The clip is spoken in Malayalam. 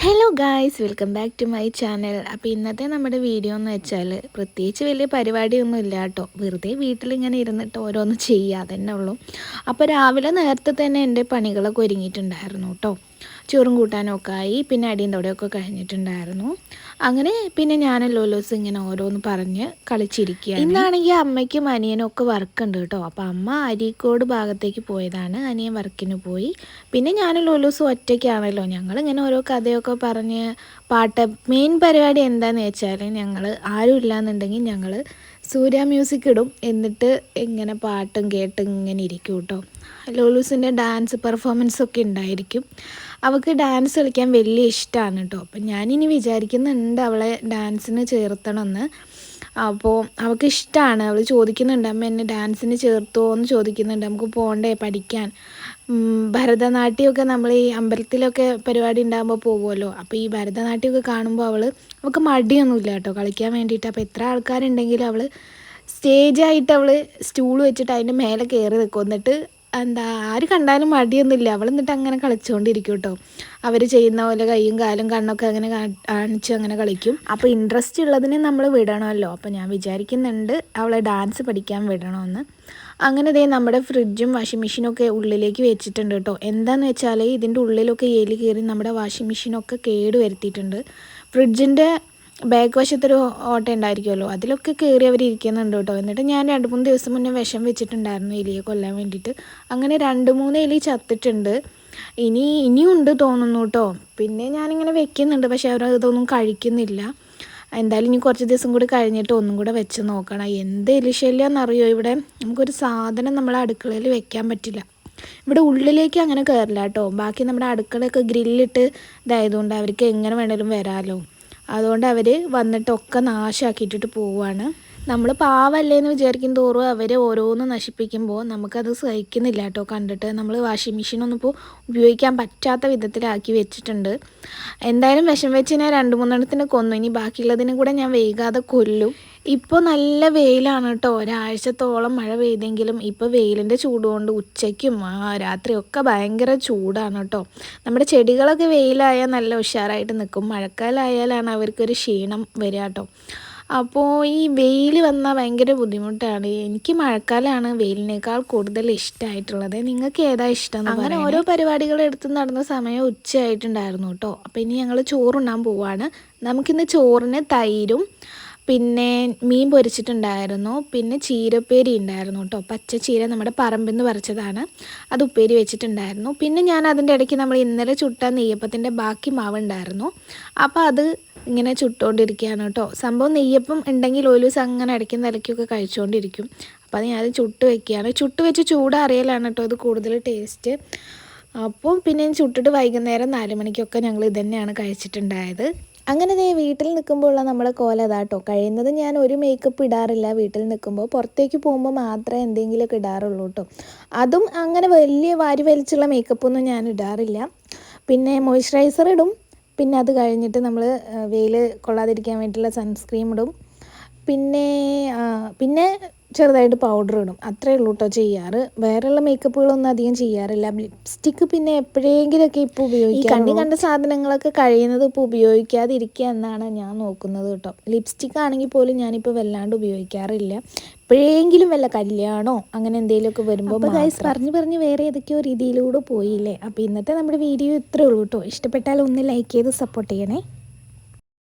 Hey guys welcome back to my channel അപ്പോൾ ഇന്നത്തെ നമ്മുടെ വീഡിയോ എന്ന് വെച്ചാൽ പ്രത്യേകിച്ച് വലിയ പരിപാടിയൊന്നും ഇല്ല കേട്ടോ. വെറുതെ വീട്ടിലിങ്ങനെ ഇരുന്നിട്ട് ഓരോന്ന് ചെയ്യുക തന്നെ ഉള്ളൂ. അപ്പോൾ രാവിലെ നേരത്തെ തന്നെ എന്റെ പണികളൊക്കെ ഒരുങ്ങിയിട്ടുണ്ടായിരുന്നു കേട്ടോ. ചോറും കൂട്ടാനൊക്കെ ആയി പിന്നെ അടിയും തൊടയൊക്കെ കഴിഞ്ഞിട്ടുണ്ടായിരുന്നു. അങ്ങനെ പിന്നെ ഞാനല്ലോ ലോസ് ഇങ്ങനെ ഓരോന്ന് പറഞ്ഞ് കളിച്ചിരിക്കുക ഇന്നാണെങ്കിൽ അമ്മയ്ക്കും അനിയനും ഒക്കെ വർക്ക് ഉണ്ട് കേട്ടോ. അപ്പോൾ അമ്മ അരീക്കോട് ഭാഗത്തേക്ക് പോയതാണ്. അനിയൻ വർക്കിന് പോയി. പിന്നെ ഞാനല്ലോ ലോലോസ് ഒറ്റയ്ക്കാണല്ലോ. ഞങ്ങളിങ്ങനെ ഓരോ കഥയൊക്കെ പറഞ്ഞ് പാട്ട് മെയിൻ പരിപാടി എന്താണെന്ന് വെച്ചാൽ ഞങ്ങൾ ആരും ഇല്ലാന്നുണ്ടെങ്കിൽ ഞങ്ങൾ സൂര്യ മ്യൂസിക് ഇടും. എന്നിട്ട് ഇങ്ങനെ പാട്ടും കേട്ട് ഇങ്ങനെ ഇരിക്കും കേട്ടോ. ലോലൂസിന്റെ ഡാൻസ് പെർഫോമൻസ് ഒക്കെ ഉണ്ടായിരിക്കും. അവൾക്ക് ഡാൻസ് കളിക്കാൻ വലിയ ഇഷ്ടമാണ് കേട്ടോ. അപ്പം ഞാനിനി വിചാരിക്കുന്നുണ്ട് അവളെ ഡാൻസിന് ചേർത്തണമെന്ന്. അപ്പോൾ അവൾക്ക് ഇഷ്ടമാണ് അവൾ ചോദിക്കുന്നുണ്ട് അമ്മ എന്നെ ഡാൻസിന് ചേർത്തോ? എന്ന് ചോദിക്കുന്നുണ്ട്. നമുക്ക് പോകണ്ടേ പഠിക്കാൻ? ഭരതനാട്യമൊക്കെ നമ്മൾ ഈ അമ്പലത്തിലൊക്കെ പരിപാടി ഉണ്ടാകുമ്പോൾ പോകുമല്ലോ അപ്പോൾ ഈ ഭരതനാട്യമൊക്കെ കാണുമ്പോൾ അവൾ അവൾക്ക് മടിയൊന്നുമില്ല കേട്ടോ. കളിക്കാൻ വേണ്ടിയിട്ട്. അപ്പോൾ എത്ര ആൾക്കാരുണ്ടെങ്കിലും അവൾ സ്റ്റേജായിട്ട് അവൾ സ്റ്റൂൾ വെച്ചിട്ട് അതിന്റെ മേലെ കയറി നിൽക്കും എന്നിട്ട് എന്താ ആര് കണ്ടാലും മടിയൊന്നുമില്ല. അവൾ എന്നിട്ട് അങ്ങനെ കളിച്ചുകൊണ്ടിരിക്കും കേട്ടോ അവർ ചെയ്യുന്ന പോലെ കൈയും കാലും കണ്ണൊക്കെ അങ്ങനെ കാണിച്ച് അങ്ങനെ കളിക്കും. അപ്പോൾ ഇൻട്രസ്റ്റ് ഉള്ളതിനെ നമ്മൾ വിടണമല്ലോ. അപ്പോൾ ഞാൻ വിചാരിക്കുന്നുണ്ട് അവളെ ഡാൻസ് പഠിക്കാൻ വിടണമെന്ന് അങ്ങനെ ദേ നമ്മുടെ ഫ്രിഡ്ജും വാഷിംഗ് മെഷീനൊക്കെ ഉള്ളിലേക്ക് വെച്ചിട്ടുണ്ട് കേട്ടോ. എന്താണെന്ന് വെച്ചാൽ ഇതിന്റെ ഉള്ളിലൊക്കെ എലി കയറി നമ്മുടെ വാഷിംഗ് മെഷീനൊക്കെ കേട് വരുത്തിയിട്ടുണ്ട്. ഫ്രിഡ്ജിന്റെ ബാക്ക് വശത്തൊരു ഓട്ട ഉണ്ടായിരിക്കുമല്ലോ അതിലൊക്കെ കയറി അവർ ഇരിക്കുന്നുണ്ട് കേട്ടോ. എന്നിട്ട് ഞാൻ രണ്ട് മൂന്ന് ദിവസം മുന്നേ വിഷം വെച്ചിട്ടുണ്ടായിരുന്നു എലിയെ കൊല്ലാൻ വേണ്ടിയിട്ട്. അങ്ങനെ രണ്ട് മൂന്ന് എലി ചത്തിട്ടുണ്ട്. ഇനി ഇനിയും ഉണ്ട് തോന്നുന്നു കേട്ടോ. പിന്നെ ഞാനിങ്ങനെ വെക്കുന്നുണ്ട് പക്ഷെ അവർ ഇതൊന്നും കഴിക്കുന്നില്ല. എന്തായാലും ഇനി കുറച്ച് ദിവസം കൂടി കഴിഞ്ഞിട്ട് ഒന്നും കൂടെ വെച്ച് നോക്കണം. എന്ത് എലിശല്യാന്നറിയോ ഇവിടെ നമുക്കൊരു സാധനം നമ്മളെ അടുക്കളയിൽ വെക്കാൻ പറ്റില്ല. ഇവിടെ ഉള്ളിലേക്ക് അങ്ങനെ കയറില്ല കേട്ടോ ബാക്കി നമ്മുടെ അടുക്കളയൊക്കെ ഗ്രില്ലിട്ട് ഇതായതുകൊണ്ട് അവർക്ക് എങ്ങനെ വേണേലും വരാമല്ലോ അതുകൊണ്ട് അവർ വന്നിട്ടൊക്കെ നാശമാക്കിയിട്ടിട്ട് പോവുകയാണ് നമ്മൾ പാവല്ലേന്ന് വിചാരിക്കും തോറും അവർ ഓരോന്ന് നശിപ്പിക്കുമ്പോൾ നമുക്കത് സഹിക്കുന്നില്ല കേട്ടോ കണ്ടിട്ട്. നമ്മൾ വാഷിംഗ് മെഷീനൊന്നും ഇപ്പോൾ ഉപയോഗിക്കാൻ പറ്റാത്ത വിധത്തിലാക്കി വെച്ചിട്ടുണ്ട്. എന്തായാലും വിഷം വെച്ച് ഞാൻ രണ്ട് മൂന്നെണ്ണത്തിന് കൊന്നു. ഇനി ബാക്കിയുള്ളതിനും കൂടെ ഞാൻ വൈകാതെ കൊല്ലും. ഇപ്പോൾ നല്ല വെയിലാണ് കേട്ടോ. ഒരാഴ്ചത്തോളം മഴ പെയ്തെങ്കിലും ഇപ്പോൾ വെയിലിന്റെ ചൂടുകൊണ്ട് ഉച്ചയ്ക്കും രാത്രിയൊക്കെ ഭയങ്കര ചൂടാണ് കേട്ടോ. നമ്മുടെ ചെടികളൊക്കെ വെയിലായാൽ നല്ല ഉഷാറായിട്ട് നിൽക്കും മഴക്കാലമായാലാണ് അവർക്കൊരു ക്ഷീണം വരിക കേട്ടോ. അപ്പോൾ ഈ വെയിൽ വന്നാൽ ഭയങ്കര ബുദ്ധിമുട്ടാണ്. എനിക്ക് മഴക്കാലമാണ് വെയിലിനേക്കാൾ കൂടുതൽ ഇഷ്ടമായിട്ടുള്ളത് നിങ്ങൾക്ക് ഏതാ ഇഷ്ടം അങ്ങനെ ഓരോ പരിപാടികൾ എടുത്ത് നടന്ന സമയം ഉച്ചയായിട്ടുണ്ടായിരുന്നു കേട്ടോ. അപ്പോൾ ഇനി ഞങ്ങൾ ചോറുണ്ണാൻ പോവാണ്. നമുക്കിന്ന് ചോറിന് തൈരും പിന്നെ മീൻ പൊരിച്ചിട്ടുണ്ടായിരുന്നു. പിന്നെ ചീരപ്പേരി ഉണ്ടായിരുന്നു കേട്ടോ. പച്ച ചീര നമ്മുടെ പറമ്പിൽ നിന്ന് പറിച്ചതാണ്. അത് ഉപ്പേരി വെച്ചിട്ടുണ്ടായിരുന്നു. പിന്നെ ഞാൻ അതിന്റെ ഇടയ്ക്ക് നമ്മൾ ഇന്നലെ ചുട്ട നെയ്യപ്പത്തിന്റെ ബാക്കി മാവ് ഉണ്ടായിരുന്നു. അപ്പോൾ അത് ഇങ്ങനെ ചുട്ടുകൊണ്ടിരിക്കുകയാണ് കേട്ടോ. സംഭവം നെയ്യപ്പം ഉണ്ടെങ്കിൽ ഒരു ദിവസം അങ്ങനെ ഇടയ്ക്കും നിലയ്ക്കൊക്കെ കഴിച്ചുകൊണ്ടിരിക്കും. അപ്പോൾ അത് ഞാൻ ചുട്ട് വെക്കുകയാണ്. ചുട്ട് വെച്ച് ചൂടറിയലാണ് കേട്ടോ ഇത് കൂടുതൽ ടേസ്റ്റ്. അപ്പോൾ പിന്നെ ചുട്ടിട്ട് വൈകുന്നേരം നാല് മണിക്കൊക്കെ ഞങ്ങൾ ഇതുതന്നെയാണ് കഴിച്ചിട്ടുണ്ടായത്. അങ്ങനെ ദേ വീട്ടിൽ നിൽക്കുമ്പോഴുള്ള നമ്മളെ കോല അതാട്ടോ കഴിയുന്നത് ഞാൻ ഒരു മേക്കപ്പ് ഇടാറില്ല വീട്ടിൽ നിൽക്കുമ്പോൾ. പുറത്തേക്ക് പോകുമ്പോൾ മാത്രമേ എന്തെങ്കിലുമൊക്കെ ഇടാറുള്ളൂ കേട്ടോ അതും അങ്ങനെ വലിയ വാരി വലിച്ചുള്ള മേക്കപ്പൊന്നും ഞാൻ ഇടാറില്ല. പിന്നെ മോയ്സ്ചറൈസർ ഇടും. പിന്നെ അത് കഴിഞ്ഞിട്ട് നമ്മൾ വെയിൽ കൊള്ളാതിരിക്കാൻ വേണ്ടിയിട്ടുള്ള സൺസ്ക്രീം ഇടും. പിന്നെ പിന്നെ ചെറുതായിട്ട് പൗഡർ ഇടും. അത്രേ ഉള്ളൂ കേട്ടോ ചെയ്യാറ്. വേറെയുള്ള മേക്കപ്പുകളൊന്നും അധികം ചെയ്യാറില്ല. ലിപ്സ്റ്റിക്ക് പിന്നെ എപ്പോഴെങ്കിലൊക്കെ ഇപ്പോൾ ഉപയോഗിക്കും കണ്ണി കണ്ട സാധനങ്ങളൊക്കെ കഴിയുന്നത് ഇപ്പോൾ ഉപയോഗിക്കാതിരിക്കുക എന്നാണ് ഞാൻ നോക്കുന്നത് കേട്ടോ ലിപ്സ്റ്റിക്ക് ആണെങ്കിൽ പോലും ഞാനിപ്പോൾ വല്ലാണ്ട് ഉപയോഗിക്കാറില്ല. എപ്പോഴെങ്കിലും വല്ല കല്യാണോ അങ്ങനെ എന്തെങ്കിലുമൊക്കെ വരുമ്പോൾ അപ്പോൾ ഗൈസ് പറഞ്ഞു പറഞ്ഞ് വേറെ ഏതൊക്കെയോ രീതിയിലൂടെ പോയില്ലേ? അപ്പോൾ ഇന്നത്തെ നമ്മുടെ വീഡിയോ ഇത്രേ ഉള്ളൂ കേട്ടോ ഇഷ്ടപ്പെട്ടാൽ ഒന്ന് ലൈക്ക് ചെയ്ത് സപ്പോർട്ട് ചെയ്യണേ.